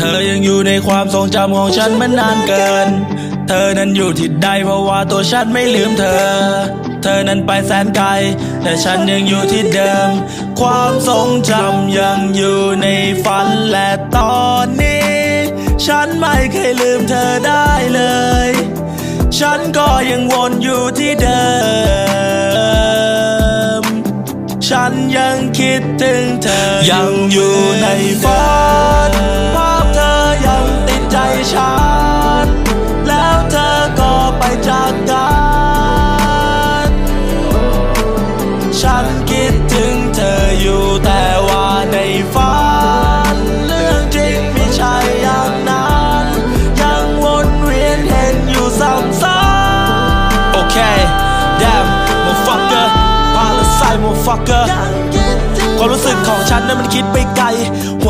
ธอยังอยู่ในความทรงจำของฉันมันนานเกิน เธอนั้นอยู่ที่ใดเพราะว่าตัวฉันไม่ลืมเธอ เธอนั้นไปแสนไกล แต่ฉันยังอยู่ที่เดิม ความทรงจำยังอยู่ในฝันและตอนนี้ ฉันไม่เคยลืมเธอได้เลย ฉันก็ยังวนอยู่ที่เดิม ฉันยังคิดถึงเธอ ยังอยู่ในฝันำๆโอเค damn motherfucker parasite motherfucker ความรู้สึกของฉันนั้นมันคิดไปไกล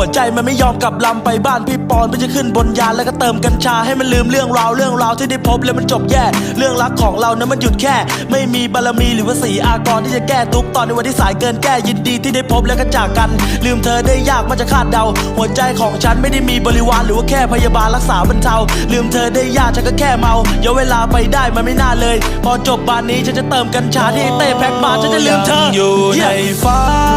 หัวใจมันไม่ยอมกลับลำไปบ้านพี่ปอนเพื่อจะขึ้นบนยานแล้วก็เติมกัญชาให้มันลืมเรื่องราวเรื่องราวที่ได้พบแล้วมันจบแย่ เรื่องรักของเรานั้นมันหยุดแค่ ไม่มีบารมีหรือว่าสีอากรที่จะแก้ทุกตอนในวันที่สายเกินแก้ยินดีที่ได้พบแล้วก็จากกัน ลืมเธอได้ยากมันจะคาดเดา หัวใจของฉันไม่ได้มีบริวารหรือว่าแค่พยาบาลรักษาบรรเทาลืมเธอได้ยากฉันก็แค่เมาย้อนเวลาไปได้มันไม่น่าเลย พอจบบานนี้ฉันจะเติมกัญชาที่เต้แพ็คมาฉันจะลืมเธออยู่ในฝันภา